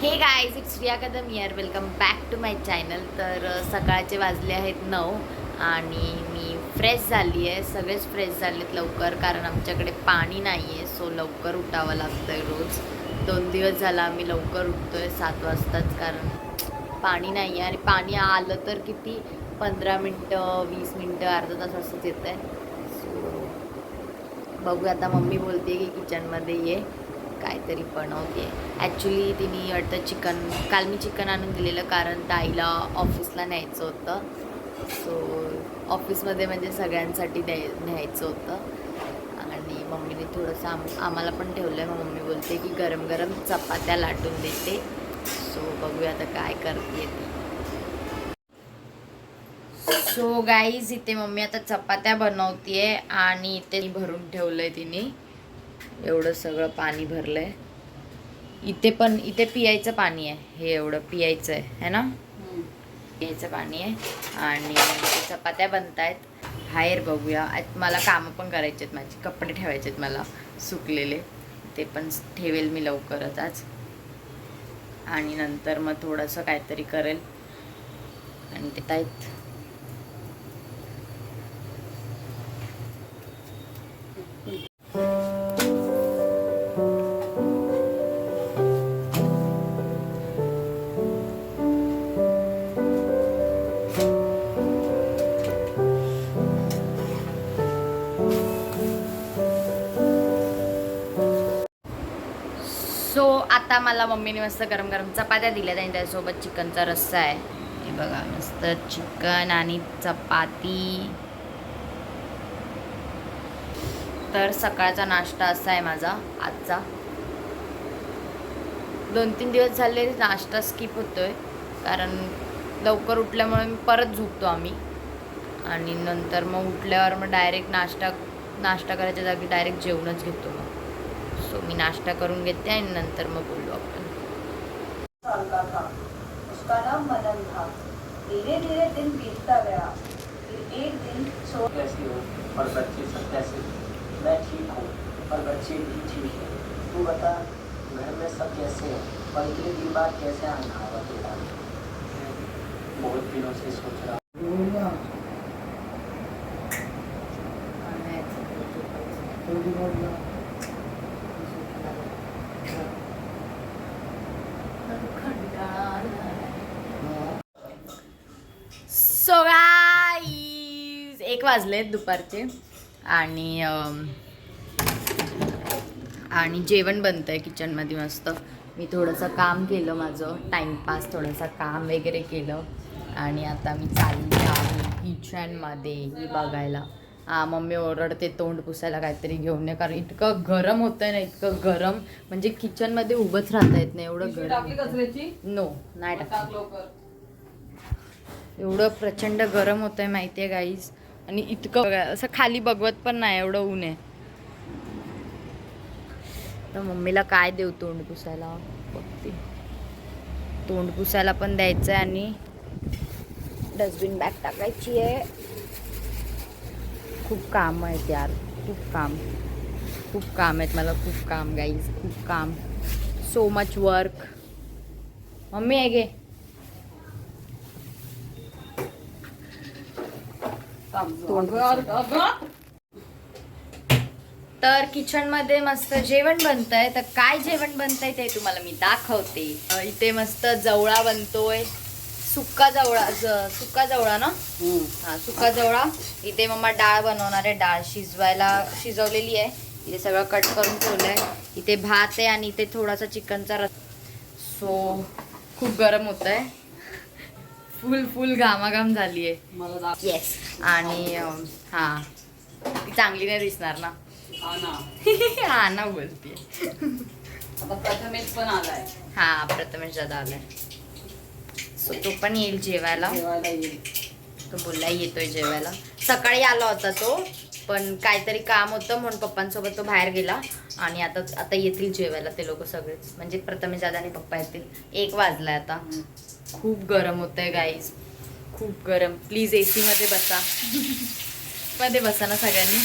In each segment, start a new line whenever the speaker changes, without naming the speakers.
हे guys it's Riya Kadam here welcome back to my channel तर सकाळचे वाजले आहेत नऊ आणि मी फ्रेश झाली आहे. सगळेच फ्रेश झालेत लवकर कारण आमच्याकडे पाणी नाही आहे सो लवकर उठावं लागतं आहे रोज. दोन दिवस झाला आम्ही लवकर उठतो आहे सात वाजताच कारण पाणी नाही आहे आणि पाणी आलं तर किती? पंधरा मिनटं वीस मिनटं अर्धा तास असंच येतं आहे सो बघूया आता मम्मी बोलते की किचनमध्ये ये. काहीतरी बनवते. ॲक्च्युली तिने वाटतं चिकन काल मी चिकन आणून दिलेलं कारण ताईला ऑफिसला न्यायचं होतं. सो ऑफिसमध्ये म्हणजे सगळ्यांसाठी द्याय न्यायचं होतं. आणि मम्मीने थोडंसं आम आम्हाला पण ठेवलं आहे मग मम्मी बोलते की गरम गरम चपात्या लाटून देते. सो बघूया आता काय करते ती. सो गाईज इथे मम्मी आता चपात्या बनवतीये आणि इथे भरून ठेवलंय तिने. एवढं सगळं पाणी भरलंय. इथे पण इथे पियायचं पाणी आहे. हे एवढं पियायचं आहे है ना? पियायचं पाणी आहे. आणि चपात्या बनतायत. बाहेर बघूया. मला कामं पण करायचे आहेत माझे. कपडे ठेवायचे आहेत मला सुकलेले. ते पण ठेवेल मी लवकरच आज. आणि नंतर मग थोडंसं काहीतरी करेल. आणि ते आहेत सो आता मला मम्मीने मस्त गरम गरम चपात्या दिल्या आणि त्याच्यासोबत चिकनचा रस्सा आहे. हे बघा मस्त चिकन आणि चपाती. तर सकाळचा नाश्ता असा आहे माझा आजचा. दोन तीन दिवस झाले नाश्ता स्किप होतोय कारण लवकर उठल्यामुळे मी परत झोपतो आम्ही. आणि नंतर मग उठल्यावर मग डायरेक्ट नाश्ता नाश्ता करायच्या जागी डायरेक्ट जेवणच घेतो मग. सो मी नाश्ता करून घेते आणि नंतर मग बोलू आपण.
उसका नाम मदन था. धीरे धीरे दिन बीतता गया. फिर एक दिन सो
कैसी हो? और बच्चे सब कैसे? मैं ठीक हूँ और बच्चे भी ठीक है। तू बता घर में सब कैसे हैं? और इतने दिन बाद कैसे आना हुआ तेरा? बहुत दिनों से सोच रहा
सो एक वाजलेत दुपारचे. आणि आणि जेवण बनतं आहे किचनमध्ये मस्त. मी थोडंसं काम केलं माझं टाईमपास थोडंसं काम वगैरे केलं. आणि आता मी चालली आहे किचनमध्ये ही बघायला. हा मम्मी ओरडते तोंड पुसायला काहीतरी घेऊन ये. कारण इतकं गरम होतं आहे ना इतकं गरम. म्हणजे किचनमध्ये उभंच राहता येत नाही एवढं गरम नो नाही टाकलं.
टाक
एवढं प्रचंड गरम होत आहे माहिती आहे गाईज आणि इतकं असं खाली बघवत पण नाही एवढं ऊन आहे. तर मम्मीला काय देऊ तोंड पुसायला? बघते. तोंड पुसायला पण द्यायचं आहे आणि डस्टबिन बॅग टाकायची आहे. खूप काम आहेत यार खूप काम. खूप काम आहेत मला खूप काम गाईज खूप काम. सो मच वर्क मम्मी आहे गे
तोंड अगं
तर किचनमध्ये मस्त जेवण बनतंय. तर काय जेवण बनतंय ते तुम्हाला मी दाखवते. इथे मस्त जवळा बनतोय. सुक्का जवळा सुक्का जवळा ना? हा सुका जवळा. इथे मम्मा डाळ बनवणार आहे. डाळ शिजवायला शिजवलेली आहे. इथे सगळं कट करून ठेवलंय. इथे भात आहे आणि इथे थोडासा चिकनचा रस. सो खूप गरम होत आहे फुल फुल घामाघाम झाली आहे येस आणि हा. ती चांगली नाही दिसणार ना.
हा ना.
हा ना बोलते
प्रथमेश पण आलाय.
हा प्रथमेश दादा आलाय. सो तो पण येईल जेवायला.
जेवायला येईल.
तो बोलला येतोय जेवायला. सकाळी आला होता तो पण काहीतरी काम होतं म्हणून पप्पांसोबत तो बाहेर गेला. आणि आता आता येतील जेवायला ते लोक सगळेच म्हणजे प्रथमेश दादा आणि पप्पा येतील. एक वाजलाय आता. खूप गरम होत आहे गाईज खूप गरम. प्लीज ए मध्ये बसा. मध्ये बसा ना सगळ्यांनी.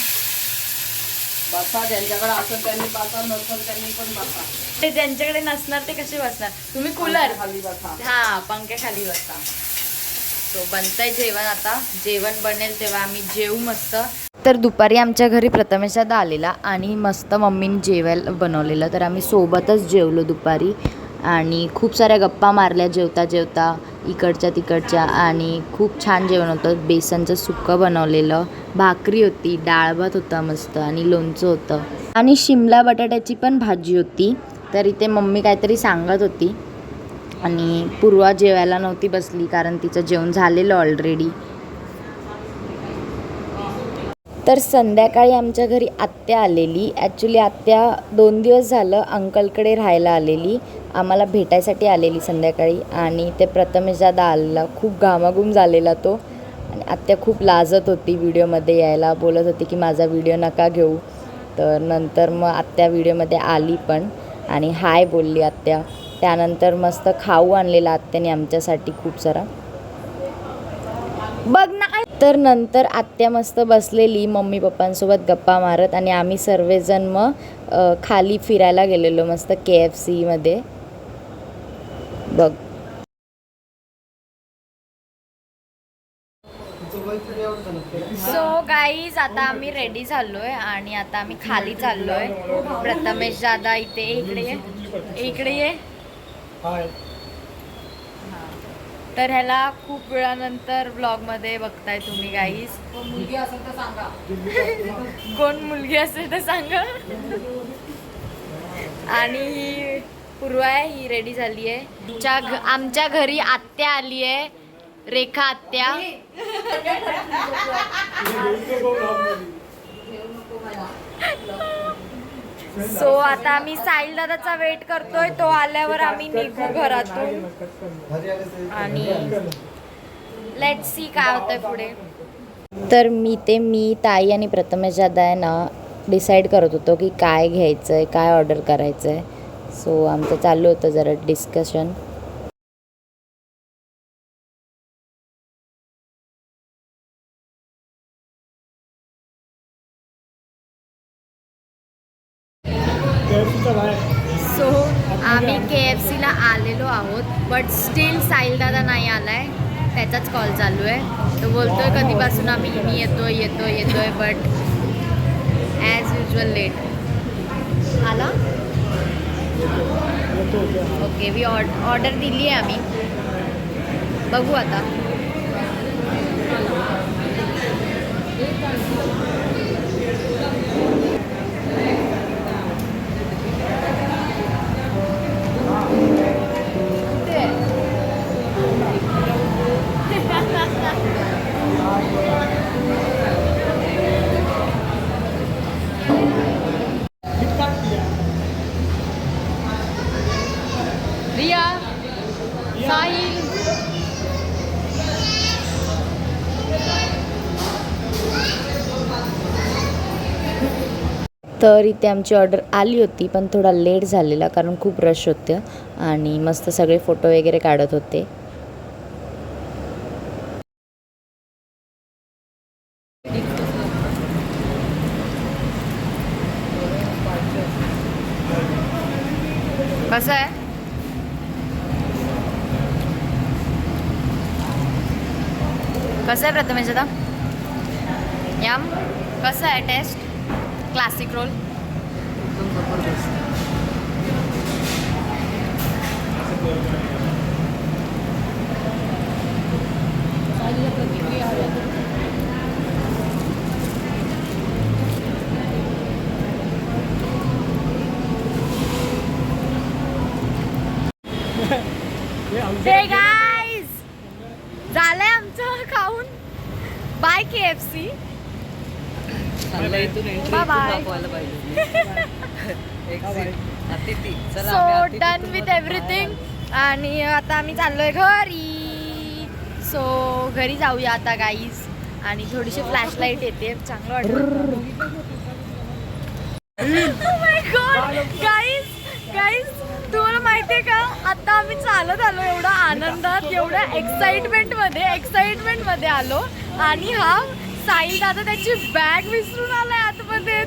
बसा ज्यांच्याकडे असेल त्यांनी बसा नसेल त्यांनी पण बसा.
ते ज्यांच्याकडे नसणार ते कसे बसणार? तुम्ही कूलर
खाली बसा.
हा पंख्या खाली बसता तो बनतंय जेवण आता. जेवण बनेल तेव्हा आम्ही जेवू मस्त. तर दुपारी आमच्या घरी प्रथमेश आलेला आणि मस्त मम्मीने जेवायला बनवलेलं. तर आम्ही सोबतच जेवलो दुपारी आणि खूप साऱ्या गप्पा मारल्या जेवता जेवता इकडच्या तिकडच्या आणि खूप छान जेवण होतं. बेसनचं सुक्कं बनवलेलं भाकरी होती डाळ भात होता मस्त आणि लोणचं होतं. आणि शिमला बटाट्याची पण भाजी होती. तर इथे मम्मी काहीतरी सांगत होती. आणि पूर्वा जेवायला नव्हती बसली कारण तिचं जेवण झालेलं ऑलरेडी तर संध्याकाळी आमच्या घरी आत्या आलेली. ॲक्च्युली आत्या दोन दिवस झालं अंकलकडे राहायला आलेली. आम्हाला भेटायसाठी आलेली संध्याकाळी. आणि ते प्रथमेश दादा आलेला. खूप घामाघूम झालेला तो. आणि आत्या खूप लाजत होती व्हिडिओमध्ये यायला. बोलत होती की माझा व्हिडिओ नका घेऊ. तर नंतर मग आत्या व्हिडिओमध्ये आली पण. आणि हाय बोलली आत्या. त्यानंतर मस्त खाऊ आणलेला आत्याने आमच्यासाठी खूप सारा. बघ ना तर नंतर आत्या मस्त बसलेली मम्मी पप्पांसोबत गप्पा मारत आणि आम्ही सर्वजण मग खाली फिरायला गेलेलो मस्त के एफ सीमध्ये बघ. सो गाईज आता आम्ही रेडी झालोय आणि आता आम्ही खाली चाललोय. प्रथमेश दादा इथे इकडे ये. इकडे ये. तर ह्याला खूप वेळानंतर ब्लॉगमध्ये बघताय तुम्ही गाईज
मुलगी असेल तर सांगा.
कोण मुलगी असेल तर सांगा. आणि ही पूर्वा आहे ही रेडी झाली आहे. आमच्या घ- आमच्या घरी आत्या आली आहे. रेखा आत्या. सो आता आम्ही साहिल दादाचा वेट करतोय. तो आल्यावर आम्ही निघू घरातून. आणि लेट सी काय होतंय पुढे. तर मी ते मी ताई आणि प्रथमेश दादा आहे ना डिसाईड करत होतो की काय घ्यायचं आहे काय ऑर्डर करायचं आहे सो आमचं चालू होतं जरा डिस्कशन सो आम्ही के एफ सीला आलेलो आहोत बट स्टील साहिलदादा नाही आला आहे त्याचाच कॉल चालू आहे. तो बोलतोय कधीपासून आम्ही मी येतोय येतोय येतोय बट ॲज युजल लेट आला? ओके मी ऑर्डर दिली आहे आम्ही. बघू आता. तर इथे आमची ऑर्डर आली होती पण थोडा लेट झालेला कारण खूप रश होतं आणि मस्त सगळे फोटो वगैरे काढत होते. कसं आहे? कसं आहे प्रथमेश आता याम कसं आहे taste classic roll hey guys झालंय आमचं खाऊन बाय के एफ सी
चाललं इथून entry
Bye bye.
दाखवायला पाहिजे Exit. अतिथी.
So done with. एव्हरीथिंग आणि आता आम्ही चाललोय घरी. सो घरी जाऊया आता गाईज आणि थोडीशी फ्लॅश लाइट येते. चांगलं वाटतं. गाईज गाईज तुम्हाला माहितीये का? आता आम्ही चालत आलो एवढा आनंदात एवढ्या एक्साइटमेंटमध्ये एक्साइटमेंटमध्ये आलो. आणि हा साईल दादा त्याची बॅग विसरून आलाय आतमध्ये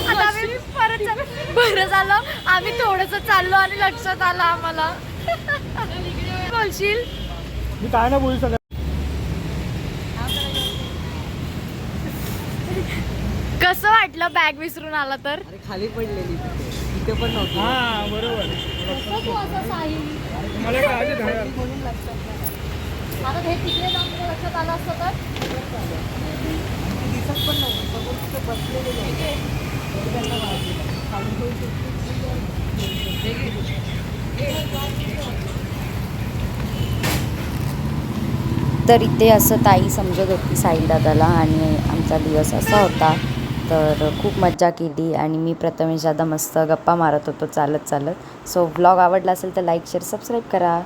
आता आम्ही परत चाल- बरं झालं. आम्ही थोडस चाललो आणि लक्षात आलं आम्हाला. बोलशील?
मी काय नाही बोलू शकत.
कसं वाटलं बॅग विसरून आला तर?
अरे खाली पडलेली तिथे. इथे पण नव्हती.
हा बरोबर. मला काय धडा
आता हे तिकडे जाऊन तुला लक्षात आलं असतं तर?
दिसत पण नव्हतं समोर तिथे बसलेले नव्हते त्यांना वाजलं. खाली जाऊन
तर इथे असं ताई समजत होती साईदादाला आणि आमचा दिवस असा होता. तर खूप मज्जा केली आणि मी प्रथमेश दादा मस्त गप्पा मारत होतो चालत चालत. सो ब्लॉग आवडला असेल तर लाईक शेअर सबस्क्राईब करा.